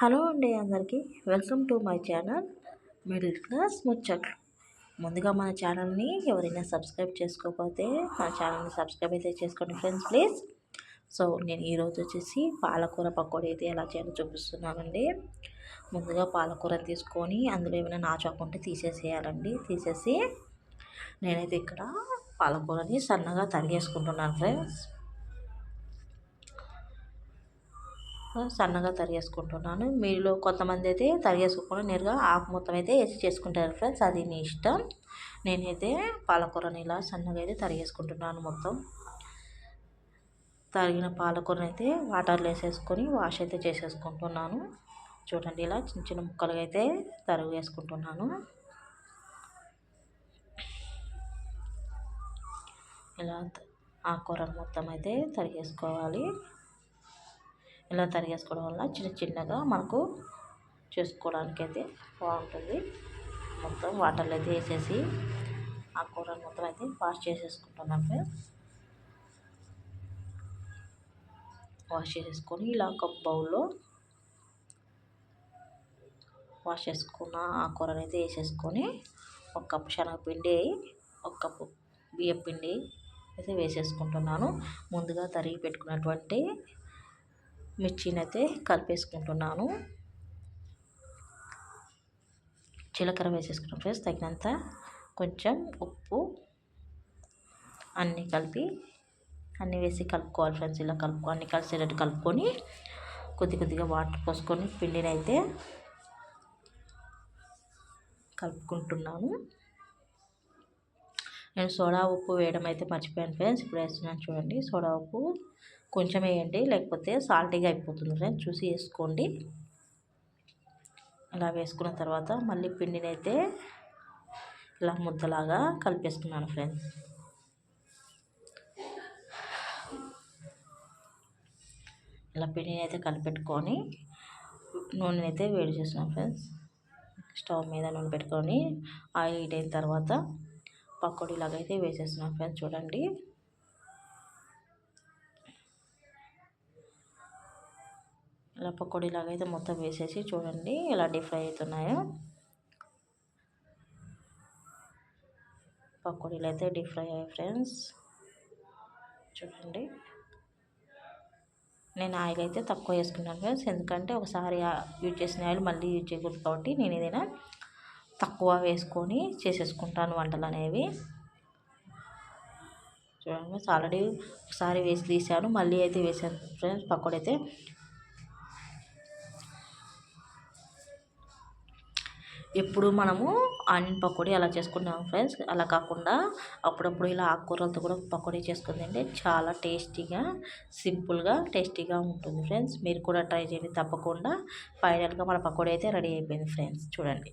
Hello అండి అందరికీ. Welcome to my channel middle class ముచ్చట్లు. ముందుగా మన ఛానల్ని ఎవరైనా సబ్స్క్రైబ్ చేసుకోకపోతే మన ఛానల్ని సబ్స్క్రైబ్ అయితే చేసుకోండి ఫ్రెండ్స్ ప్లీజ్. సో నేను ఈరోజు వచ్చేసి పాలకూర పకోడీ అయితే ఎలా చేయాలో చూపిస్తున్నానండి. ముందుగా పాలకూర తీసుకొని అందులో ఏమైనా నాచుకుంటే తీసేసేయాలండి. తీసేసి నేనైతే ఇక్కడ పాలకూరని సన్నగా తరిగేసుకుంటున్నాను ఫ్రెండ్స్. సన్నగా తరిగేసుకుంటున్నాను. మీలో కొంతమంది అయితే తరిగేసుకోకుండా నేరుగా ఆకు మొత్తం అయితే వేసి చేసుకుంటారు ఫ్రెండ్స్. అది నీ ఇష్టం. నేనైతే పాలకూరని ఇలా సన్నగా అయితే తరిగేసుకుంటున్నాను మొత్తం. తరిగిన పాలకూరని అయితే వాటర్లో వేసేసుకొని వాష్ అయితే చేసేసుకుంటున్నాను. చూడండి ఇలా చిన్న చిన్న ముక్కలుగా అయితే తరుగు వేసుకుంటున్నాను. ఇలా ఆకుకూరలు మొత్తం అయితే తరిగేసుకోవాలి. ఇలా తరిగేసుకోవడం వల్ల చిన్న చిన్నగా మనకు చేసుకోవడానికి అయితే బాగుంటుంది. మొత్తం వాటర్లో అయితే వేసేసి ఆ కూరని మొత్తం అయితే వాష్ చేసేసుకుంటున్నాం వాష్ చేసేసుకొని ఇలా ఒక బౌల్లో వాష్ చేసుకున్న ఆ కూర అయితే వేసేసుకొని ఒక కప్పు శనగపిండి ఒక కప్పు బియ్యం పిండి అయితే వేసేసుకుంటున్నాను. ముందుగా తరిగి పెట్టుకున్నటువంటి మిర్చిని అయితే కలిపేసుకుంటున్నాను. జీలకర్ర వేసేసుకున్నాం ఫ్రెండ్స్ తగినంత కొంచెం ఉప్పు అన్నీ కలిపి అన్నీ వేసి కలుపుకోవాలి ఫ్రెండ్స్ ఇలా కలుపుకో అన్నీ కలిసేటట్టు కలుపుకొని కొద్ది కొద్దిగా వాటర్ పోసుకొని పిండిని అయితే కలుపుకుంటున్నాను. నేను సోడా ఉప్పు వేయడం అయితే మర్చిపోయాను ఫ్రెండ్స్ ఇప్పుడు వేస్తున్నాను చూడండి సోడా ఉప్పు కొంచెం వేయండి లేకపోతే సాల్టీగా అయిపోతుంది ఫ్రెండ్స్. చూసి వేసుకోండి. ఇలా వేసుకున్న తర్వాత మళ్ళీ పిండిని అయితే ఇలా ముద్దలాగా కలిపేసుకున్నాను ఫ్రెండ్స్. ఇలా పిండిని అయితే కలిపెట్టుకొని నూనెని అయితే వేడి చేస్తున్నాను ఫ్రెండ్స్. స్టవ్ మీద నూనె పెట్టుకొని ఆయిల్ హీట్ అయిన తర్వాత పకోడీలాగా అయితే వేసేస్తున్నాను ఫ్రెండ్స్. చూడండి. ఇలా పకోడీలాగా అయితే మొత్తం వేసేసి చూడండి ఎలా డీప్ ఫ్రై అవుతున్నాయో. పకోడీలు అయితే డీప్ ఫ్రై అయ్యాయి ఫ్రెండ్స్. చూడండి. నేను ఆయిల్ అయితే తక్కువ వేసుకున్నాను ఫ్రెండ్స్. ఎందుకంటే ఒకసారి యూజ్ చేసిన ఆయిల్ మళ్ళీ యూజ్ చేయకూడదు కాబట్టి నేను ఏదైనా తక్కువ వేసుకొని చేసేసుకుంటాను వంటలు అనేవి. చూడండి ఆల్రెడీ ఒకసారి వేసి తీసాను. మళ్ళీ అయితే వేసాను ఫ్రెండ్స్. పకోడైతే ఎప్పుడు మనము ఆనియన్ పకోడీ అలా చేసుకుంటాం ఫ్రెండ్స్. అలా కాకుండా అప్పుడప్పుడు ఇలా ఆకుకూరలతో కూడా పకోడీ చేసుకుందంటే చాలా టేస్టీగా సింపుల్గా టేస్టీగా ఉంటుంది ఫ్రెండ్స్. మీరు కూడా ట్రై చేయండి తప్పకుండా. ఫైనల్గా మన పకోడీ అయితే రెడీ అయిపోయింది ఫ్రెండ్స్. చూడండి.